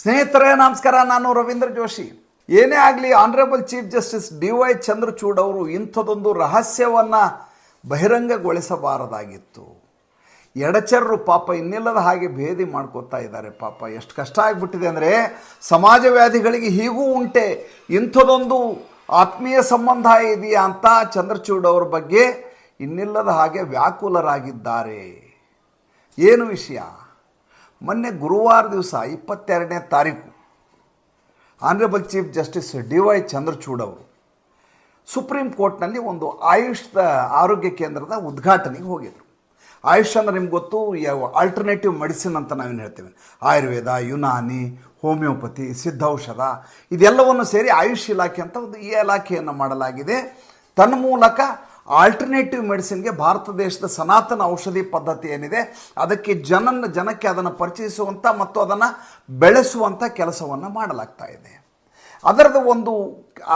ಸ್ನೇಹಿತರೇ, ನಮಸ್ಕಾರ. ನಾನು ರವೀಂದ್ರ ಜೋಶಿ. ಏನೇ ಆಗಲಿ honourable chief justice D Y Chandrachud ಅವರು ಇಂಥದೊಂದು ರಹಸ್ಯವನ್ನು ಬಹಿರಂಗಗೊಳಿಸಬಾರದಾಗಿತ್ತು. ಎಡಚರರು ಪಾಪ ಇನ್ನಿಲ್ಲದ ಹಾಗೆ ಭೇದಿ ಮಾಡ್ಕೋತಾ ಇದ್ದಾರೆ ಪಾಪ. ಎಷ್ಟು ಕಷ್ಟ ಆಗಿಬಿಟ್ಟಿದೆ ಅಂದರೆ, ಸಮಾಜ ವ್ಯಾಧಿಗಳಿಗೆ ಹೀಗೂ ಉಂಟೆ. ಇಂಥದೊಂದು ಆತ್ಮೀಯ ಸಂಬಂಧ ಇದೆಯಾ ಅಂತ ಚಂದ್ರಚೂಡ್ ಅವ್ರ ಬಗ್ಗೆ ಇನ್ನಿಲ್ಲದ ಹಾಗೆ ವ್ಯಾಕುಲರಾಗಿದ್ದಾರೆ. ಏನು ವಿಷಯ? ಮೊನ್ನೆ ಗುರುವಾರ ದಿವಸ ಇಪ್ಪತ್ತೆರಡನೇ ತಾರೀಕು honourable chief justice D Y Chandrachud ಅವರು ಸುಪ್ರೀಂ ಕೋರ್ಟ್ನಲ್ಲಿ ಒಂದು ಆಯುಷ್ದ ಆರೋಗ್ಯ ಕೇಂದ್ರದ ಉದ್ಘಾಟನೆಗೆ ಹೋಗಿದ್ರು. ಆಯುಷ್ ಅಂದ್ರೆ ನಿಮ್ಗೆ ಗೊತ್ತು ಯಾವ ಆಲ್ಟರ್ನೇಟಿವ್ ಮೆಡಿಸಿನ್ ಅಂತ ನಾವೇನು ಹೇಳ್ತೇವೆ. ಆಯುರ್ವೇದ, ಯುನಾನಿ ಹೋಮಿಯೋಪತಿ ಸಿದ್ಧೌಷಧ, ಇದೆಲ್ಲವನ್ನು ಸೇರಿ ಆಯುಷ್ ಇಲಾಖೆ ಅಂತ ಒಂದು ಈ ಇಲಾಖೆಯನ್ನು ಮಾಡಲಾಗಿದೆ. ತನ್ಮೂಲಕ ಆಲ್ಟರ್ನೇಟಿವ್ ಮೆಡಿಸಿನ್ಗೆ ಭಾರತ ದೇಶದ ಸನಾತನ ಔಷಧಿ ಪದ್ಧತಿ ಏನಿದೆ, ಅದಕ್ಕೆ ಜನನ, ಜನಕ್ಕೆ ಅದನ್ನು ಪರಿಚಯಿಸುವಂಥ ಮತ್ತು ಅದನ್ನು ಬೆಳೆಸುವಂಥ ಕೆಲಸವನ್ನು ಮಾಡಲಾಗ್ತಾ ಇದೆ. ಅದರದ್ದು ಒಂದು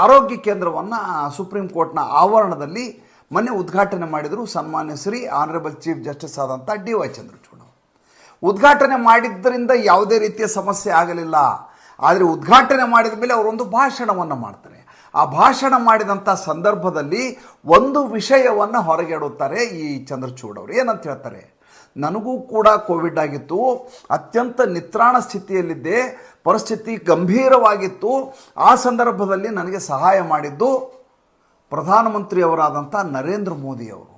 ಆರೋಗ್ಯ ಕೇಂದ್ರವನ್ನು ಸುಪ್ರೀಂ ಕೋರ್ಟ್ನ ಆವರಣದಲ್ಲಿ ಮೊನ್ನೆ ಉದ್ಘಾಟನೆ ಮಾಡಿದರು ಸನ್ಮಾನ್ಯ ಶ್ರೀ ಆನರೇಬಲ್ ಚೀಫ್ ಜಸ್ಟಿಸ್ ಆದಂಥ ಡಿ ವೈ ಚಂದ್ರಚೂಡ್. ಉದ್ಘಾಟನೆ ಮಾಡಿದ್ದರಿಂದ ಯಾವುದೇ ರೀತಿಯ ಸಮಸ್ಯೆ ಆಗಲಿಲ್ಲ. ಆದರೆ ಉದ್ಘಾಟನೆ ಮಾಡಿದ ಮೇಲೆ ಅವರೊಂದು ಭಾಷಣವನ್ನು ಮಾಡ್ತಾರೆ. ಆ ಭಾಷಣ ಮಾಡಿದಂಥ ಸಂದರ್ಭದಲ್ಲಿ ಒಂದು ವಿಷಯವನ್ನು ಹೊರಗೆಡುತ್ತಾರೆ ಈ ಚಂದ್ರಚೂಡ್ ಅವರು. ಏನಂತ ಹೇಳ್ತಾರೆ? ನನಗೂ ಕೂಡ ಕೋವಿಡ್ ಆಗಿತ್ತು, ಅತ್ಯಂತ ನಿತ್ರಾಣ ಸ್ಥಿತಿಯಲ್ಲಿದ್ದೆ, ಪರಿಸ್ಥಿತಿ ಗಂಭೀರವಾಗಿತ್ತು, ಆ ಸಂದರ್ಭದಲ್ಲಿ ನನಗೆ ಸಹಾಯ ಮಾಡಿದ್ದು ಪ್ರಧಾನಮಂತ್ರಿಯವರಾದಂಥ ನರೇಂದ್ರ ಮೋದಿಯವರು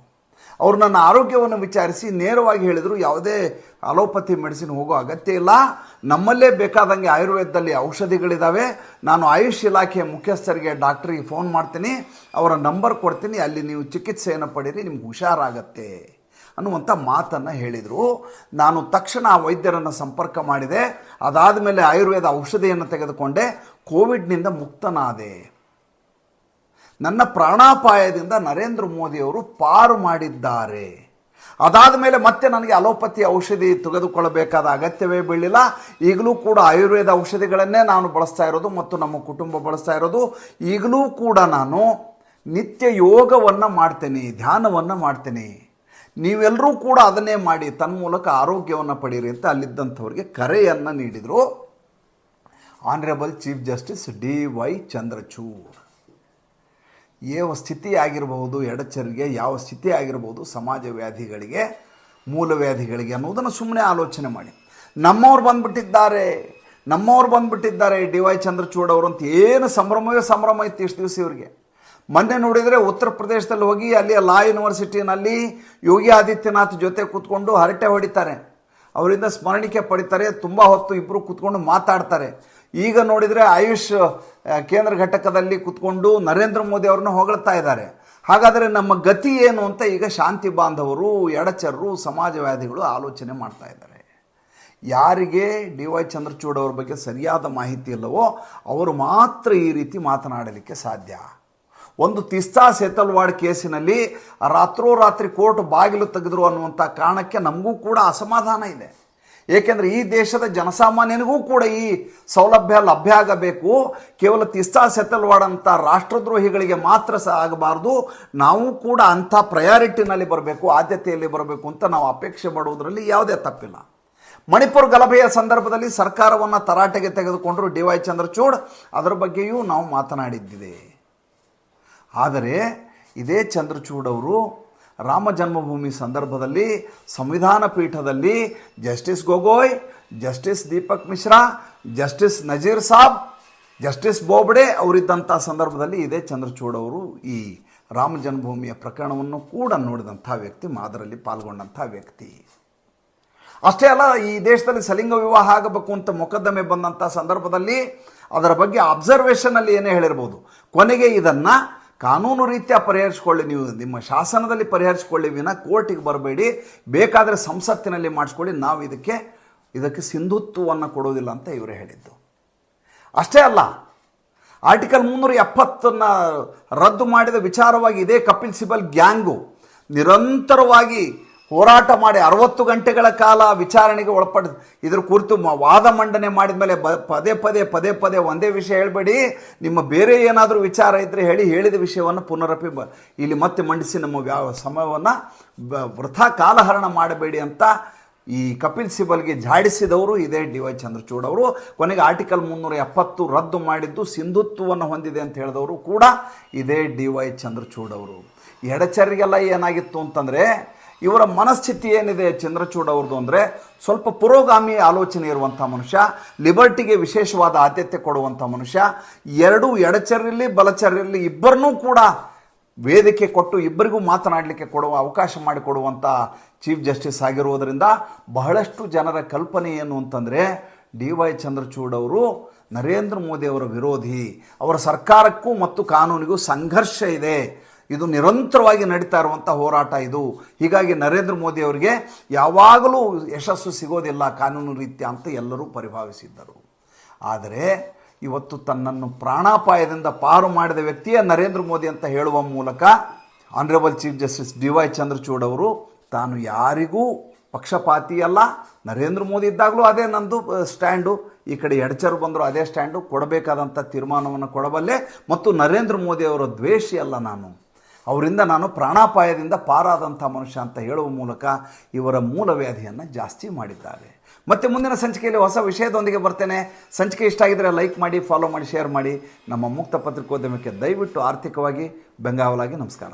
ಅವರು ನನ್ನ ಆರೋಗ್ಯವನ್ನು ವಿಚಾರಿಸಿ ನೇರವಾಗಿ ಹೇಳಿದರು, ಯಾವುದೇ ಅಲೋಪತಿ ಮೆಡಿಸಿನ್ ಹೋಗೋ ಅಗತ್ಯ ಇಲ್ಲ. ನಮ್ಮಲ್ಲೇ ಬೇಕಾದಂಗೆ ಆಯುರ್ವೇದದಲ್ಲಿ ಔಷಧಿಗಳಿದ್ದಾವೆ ನಾನು ಆಯುಷ್ ಇಲಾಖೆಯ ಮುಖ್ಯಸ್ಥರಿಗೆ ಡಾಕ್ಟ್ರಿಗೆ ಫೋನ್ ಮಾಡ್ತೀನಿ. ಅವರ ನಂಬರ್ ಕೊಡ್ತೀನಿ. ಅಲ್ಲಿ ನೀವು ಚಿಕಿತ್ಸೆಯನ್ನು ಪಡೀರಿ ನಿಮ್ಗೆ ಹುಷಾರಾಗತ್ತೆ ಅನ್ನುವಂಥ ಮಾತನ್ನು ಹೇಳಿದರು. ನಾನು ತಕ್ಷಣ ಆ ವೈದ್ಯರನ್ನು ಸಂಪರ್ಕ ಮಾಡಿದೆ. ಅದಾದ ಮೇಲೆ ಆಯುರ್ವೇದ ಔಷಧಿಯನ್ನು ತೆಗೆದುಕೊಂಡೆ. ಕೋವಿಡ್ನಿಂದ ಮುಕ್ತನಾದೆ. ನನ್ನ ಪ್ರಾಣಾಪಾಯದಿಂದ ನರೇಂದ್ರ ಮೋದಿಯವರು ಪಾರು ಮಾಡಿದ್ದಾರೆ. ಅದಾದ ಮೇಲೆ ಮತ್ತೆ ನನಗೆ ಅಲೋಪತಿ ಔಷಧಿ ತೆಗೆದುಕೊಳ್ಳಬೇಕಾದ ಅಗತ್ಯವೇ ಬೀಳಿಲ್ಲ. ಈಗಲೂ ಕೂಡ ಆಯುರ್ವೇದ ಔಷಧಿಗಳನ್ನೇ ನಾನು ಬಳಸ್ತಾ ಇರೋದು ಮತ್ತು ನಮ್ಮ ಕುಟುಂಬ ಬಳಸ್ತಾ ಇರೋದು. ಈಗಲೂ ಕೂಡ ನಾನು ನಿತ್ಯ ಯೋಗವನ್ನು ಮಾಡ್ತೇನೆ, ಧ್ಯಾನವನ್ನು ಮಾಡ್ತೇನೆ. ನೀವೆಲ್ಲರೂ ಕೂಡ ಅದನ್ನೇ ಮಾಡಿ ತನ್ಮೂಲಕ ಆರೋಗ್ಯವನ್ನು ಪಡೀರಿ ಅಂತ ಅಲ್ಲಿದ್ದಂಥವ್ರಿಗೆ ಕರೆಯನ್ನು ನೀಡಿದರು. Honourable chief justice D Y Chandrachud. ಯಾವ ಸ್ಥಿತಿ ಆಗಿರಬಹುದು ಎಡಚರಿಗೆ ಯಾವ ಸ್ಥಿತಿ ಆಗಿರಬಹುದು ಸಮಾಜ ವ್ಯಾಧಿಗಳಿಗೆ, ಮೂಲ ವ್ಯಾಧಿಗಳಿಗೆ ಅನ್ನೋದನ್ನು ಸುಮ್ಮನೆ ಆಲೋಚನೆ ಮಾಡಿ. ನಮ್ಮವ್ರು ಬಂದ್ಬಿಟ್ಟಿದ್ದಾರೆ ನಮ್ಮವ್ರು ಬಂದ್ಬಿಟ್ಟಿದ್ದಾರೆ ಡಿ ವೈ ಚಂದ್ರಚೂಡ್ ಅವರು ಅಂತ ಏನು ಸಂಭ್ರಮವೇ ಸಂಭ್ರಮ ಇತ್ತು ಇಷ್ಟು ದಿವಸ ಇವರಿಗೆ. ಮೊನ್ನೆ ನೋಡಿದರೆ ಉತ್ತರ ಪ್ರದೇಶದಲ್ಲಿ ಹೋಗಿ ಅಲ್ಲಿ ಲಾ ಯೂನಿವರ್ಸಿಟಿನಲ್ಲಿ ಯೋಗಿ ಆದಿತ್ಯನಾಥ್ ಜೊತೆ ಕೂತ್ಕೊಂಡು ಹರಟೆ ಹೊಡಿತಾರೆ. ಅವರಿಂದ ಸ್ಮರಣಿಕೆ ಪಡಿತಾರೆ, ತುಂಬ ಹೊತ್ತು ಇಬ್ಬರು ಕೂತ್ಕೊಂಡು ಮಾತಾಡ್ತಾರೆ. ಈಗ ನೋಡಿದರೆ ಆಯುಷ್ ಕೇಂದ್ರ ಘಟಕದಲ್ಲಿ ಕೂತ್ಕೊಂಡು ನರೇಂದ್ರ ಮೋದಿ ಅವ್ರನ್ನ ಹೊಗಳ್ತಾ ಇದ್ದಾರೆ. ಹಾಗಾದರೆ ನಮ್ಮ ಗತಿ ಏನು ಅಂತ ಈಗ ಶಾಂತಿ ಬಾಂಧವರು, ಎಡಚರರು, ಸಮಾಜವಾದಿಗಳು ಆಲೋಚನೆ ಮಾಡ್ತಾ ಇದ್ದಾರೆ. ಯಾರಿಗೆ ಡಿ ವೈ ಚಂದ್ರಚೂಡ್ ಅವ್ರ ಬಗ್ಗೆ ಸರಿಯಾದ ಮಾಹಿತಿ ಇಲ್ಲವೋ, ಅವರು ಮಾತ್ರ ಈ ರೀತಿ ಮಾತನಾಡಲಿಕ್ಕೆ ಸಾಧ್ಯ. ಒಂದು ತಿಸ್ತಾ ಸೇತಲ್ವಾಡ್ ಕೇಸಿನಲ್ಲಿ ರಾತ್ರೋರಾತ್ರಿ ಕೋರ್ಟ್ ಬಾಗಿಲು ತೆಗೆದ್ರು ಅನ್ನುವಂಥ ಕಾರಣಕ್ಕೆ ನಮಗೂ ಕೂಡ ಅಸಮಾಧಾನ ಇದೆ. ಏಕೆಂದರೆ ಈ ದೇಶದ ಜನಸಾಮಾನ್ಯನಿಗೂ ಕೂಡ ಈ ಸೌಲಭ್ಯ ಲಭ್ಯ ಆಗಬೇಕು. ಕೇವಲ ತಿಸ್ತಾ ಅಂತ ರಾಷ್ಟ್ರದ್ರೋಹಿಗಳಿಗೆ ಮಾತ್ರ ಸಹ ಆಗಬಾರ್ದು. ನಾವು ಕೂಡ ಅಂಥ ಪ್ರಯಾರಿಟಿನಲ್ಲಿ ಬರಬೇಕು, ಆದ್ಯತೆಯಲ್ಲಿ ಬರಬೇಕು ಅಂತ ನಾವು ಅಪೇಕ್ಷೆ ಮಾಡುವುದರಲ್ಲಿ ಯಾವುದೇ ತಪ್ಪಿಲ್ಲ. ಮಣಿಪುರ ಗಲಭೆಯ ಸಂದರ್ಭದಲ್ಲಿ ಸರ್ಕಾರವನ್ನು ತರಾಟೆಗೆ ತೆಗೆದುಕೊಂಡರು ಡಿ ವೈ ಚಂದ್ರಚೂಡ್. ಅದರ ಬಗ್ಗೆಯೂ ನಾವು ಮಾತನಾಡಿದ್ದಿದೆ. ಆದರೆ ಇದೇ ಚಂದ್ರಚೂಡವರು ರಾಮ ಜನ್ಮಭೂಮಿ ಸಂದರ್ಭದಲ್ಲಿ ಸಂವಿಧಾನ ಪೀಠದಲ್ಲಿ justice Gogoi, justice Deepak Mishra, justice Nazeer Sab, justice Bobde ಅವರಿದ್ದಂಥ ಸಂದರ್ಭದಲ್ಲಿ ಇದೇ ಚಂದ್ರಚೂಡ್ ಅವರು ಈ ರಾಮ ಜನ್ಮಭೂಮಿಯ ಪ್ರಕರಣವನ್ನು ಕೂಡ ನೋಡಿದಂಥ ವ್ಯಕ್ತಿ ಮಾದರಲ್ಲಿ ಪಾಲ್ಗೊಂಡಂಥ ವ್ಯಕ್ತಿ. ಅಷ್ಟೇ ಅಲ್ಲ, ಈ ದೇಶದಲ್ಲಿ ಸಲಿಂಗ ವಿವಾಹ ಆಗಬೇಕು ಅಂತ ಮೊಕದ್ದಮೆ ಬಂದಂಥ ಸಂದರ್ಭದಲ್ಲಿ ಅದರ ಬಗ್ಗೆ ಅಬ್ಸರ್ವೇಷನಲ್ಲಿ ಏನೇ ಹೇಳಿರ್ಬೋದು. ಕೊನೆಗೆ ಇದನ್ನು ಕಾನೂನು ರೀತಿಯ ಪರಿಹರಿಸ್ಕೊಳ್ಳಿ ನೀವು, ನಿಮ್ಮ ಶಾಸನದಲ್ಲಿ ಪರಿಹರಿಸ್ಕೊಳ್ಳಿ, ವಿನ ಕೋರ್ಟಿಗೆ ಬರಬೇಡಿ. ಬೇಕಾದರೆ ಸಂಸತ್ತಿನಲ್ಲಿ ಮಾಡಿಸ್ಕೊಳ್ಳಿ. ನಾವು ಇದಕ್ಕೆ ಇದಕ್ಕೆ ಸಿಂಧುತ್ವವನ್ನು ಕೊಡೋದಿಲ್ಲ ಅಂತ ಇವರು ಹೇಳಿದ್ದು. ಅಷ್ಟೇ ಅಲ್ಲ, ಆರ್ಟಿಕಲ್ ಮುನ್ನೂರ ಎಪ್ಪತ್ತನ್ನು ರದ್ದು ಮಾಡಿದ ವಿಚಾರವಾಗಿ ಇದೇ ಕಪಿಲ್ ಸಿಬಲ್ ಗ್ಯಾಂಗು ನಿರಂತರವಾಗಿ ಹೋರಾಟ ಮಾಡಿ ಅರವತ್ತು ಗಂಟೆಗಳ ಕಾಲ ವಿಚಾರಣೆಗೆ ಒಳಪಡ, ಇದ್ರ ಕುರಿತು ವಾದ ಮಂಡನೆ ಮಾಡಿದ ಮೇಲೆ ಬ, ಪದೇ ಪದೇ ಪದೇ ಪದೇ ಒಂದೇ ವಿಷಯ ಹೇಳಬೇಡಿ. ನಿಮ್ಮ ಬೇರೆ ಏನಾದರೂ ವಿಚಾರ ಇದ್ದರೆ ಹೇಳಿ, ಹೇಳಿದ ವಿಷಯವನ್ನು ಪುನರಪಿ ಬ, ಇಲ್ಲಿ ಮತ್ತೆ ಮಂಡಿಸಿ ನಮ್ಮ ವ್ಯಾ, ಸಮಯವನ್ನು ವೃಥಾ ಕಾಲಹರಣ ಮಾಡಬೇಡಿ ಅಂತ ಈ ಕಪಿಲ್ ಸಿಬಲ್ಗೆ ಜಾಡಿಸಿದವರು ಇದೇ ಡಿ ವೈ ಚಂದ್ರಚೂಡ್ ಅವರು. ಕೊನೆಗೆ ಆರ್ಟಿಕಲ್ ಮುನ್ನೂರ ಎಪ್ಪತ್ತು ರದ್ದು ಮಾಡಿದ್ದು ಸಿಂಧುತ್ವವನ್ನು ಹೊಂದಿದೆ ಅಂತ ಹೇಳಿದವರು ಕೂಡ ಇದೇ ಡಿ ವೈ ಚಂದ್ರಚೂಡ್ ಅವರು. ಎಡಚರಿಗೆಲ್ಲ ಏನಾಗಿತ್ತು ಅಂತಂದರೆ ಇವರ ಮನಸ್ಥಿತಿ ಏನಿದೆ ಚಂದ್ರಚೂಡ್ ಅವ್ರದ್ದು ಅಂದರೆ ಸ್ವಲ್ಪ ಪುರೋಗಾಮಿ ಆಲೋಚನೆ ಇರುವಂಥ ಮನುಷ್ಯ, ಲಿಬರ್ಟಿಗೆ ವಿಶೇಷವಾದ ಆದ್ಯತೆ ಕೊಡುವಂಥ ಮನುಷ್ಯ, ಎರಡೂ ಎಡಚರಿರಲಿ ಬಲಚರಿರಲಿ ಇಬ್ಬರನ್ನೂ ಕೂಡ ವೇದಿಕೆ ಕೊಟ್ಟು ಇಬ್ಬರಿಗೂ ಮಾತನಾಡಲಿಕ್ಕೆ ಕೊಡುವ ಅವಕಾಶ ಮಾಡಿಕೊಡುವಂಥ ಚೀಫ್ ಜಸ್ಟಿಸ್ ಆಗಿರುವುದರಿಂದ ಬಹಳಷ್ಟು ಜನರ ಕಲ್ಪನೆ ಏನು ಅಂತಂದರೆ ಡಿ ವೈ ಚಂದ್ರಚೂಡ್ ಅವರು ನರೇಂದ್ರ ಮೋದಿ ಅವರ ವಿರೋಧಿ. ಅವರ ಸರ್ಕಾರಕ್ಕೂ ಮತ್ತು ಕಾನೂನಿಗೂ ಸಂಘರ್ಷ ಇದೆ. ಇದು ನಿರಂತರವಾಗಿ ನಡೀತಾ ಇರುವಂಥ ಹೋರಾಟ ಇದು. ಹೀಗಾಗಿ ನರೇಂದ್ರ ಮೋದಿ ಅವರಿಗೆ ಯಾವಾಗಲೂ ಯಶಸ್ಸು ಸಿಗೋದಿಲ್ಲ ಕಾನೂನು ರೀತಿಯ ಅಂತ ಎಲ್ಲರೂ ಪರಿಭಾವಿಸಿದ್ದರು. ಆದರೆ ಇವತ್ತು ತನ್ನನ್ನು ಪ್ರಾಣಾಪಾಯದಿಂದ ಪಾರು ಮಾಡಿದ ವ್ಯಕ್ತಿಯೇ ನರೇಂದ್ರ ಮೋದಿ ಅಂತ ಹೇಳುವ ಮೂಲಕ honourable chief justice D Y Chandrachud ಅವರು, ತಾನು ಯಾರಿಗೂ ಪಕ್ಷಪಾತಿ ಅಲ್ಲ, ನರೇಂದ್ರ ಮೋದಿ ಇದ್ದಾಗಲೂ ಅದೇ ನಂದು ಸ್ಟ್ಯಾಂಡು, ಈ ಕಡೆ ಎಡಚರು ಬಂದರೂ ಅದೇ ಸ್ಟ್ಯಾಂಡು ಕೊಡಬೇಕಾದಂಥ ತೀರ್ಮಾನವನ್ನು ಕೊಡಬಲ್ಲೆ, ಮತ್ತು ನರೇಂದ್ರ ಮೋದಿ ಅವರ ದ್ವೇಷಿ ಅಲ್ಲ ನಾನು. ಅವರಿಂದ ನಾನು ಪ್ರಾಣಾಪಾಯದಿಂದ ಪಾರಾದಂಥ ಮನುಷ್ಯ ಅಂತ ಹೇಳುವ ಮೂಲಕ ಇವರ ಮೂಲ ವ್ಯಾಧಿಯನ್ನು ಜಾಸ್ತಿ ಮಾಡಿದ್ದಾರೆ. ಮತ್ತು ಮುಂದಿನ ಸಂಚಿಕೆಯಲ್ಲಿ ಹೊಸ ವಿಷಯದೊಂದಿಗೆ ಬರ್ತೇನೆ. ಸಂಚಿಕೆ ಇಷ್ಟ ಆಗಿದ್ರೆ ಲೈಕ್ ಮಾಡಿ ಫಾಲೋ ಮಾಡಿ ಶೇರ್ ಮಾಡಿ. ನಮ್ಮ ಮುಕ್ತ ಪತ್ರಿಕೋದ್ಯಮಕ್ಕೆ ದಯವಿಟ್ಟು ಆರ್ಥಿಕವಾಗಿ, ಬೆಂಗಾವಲಾಗಿ ನಮಸ್ಕಾರ.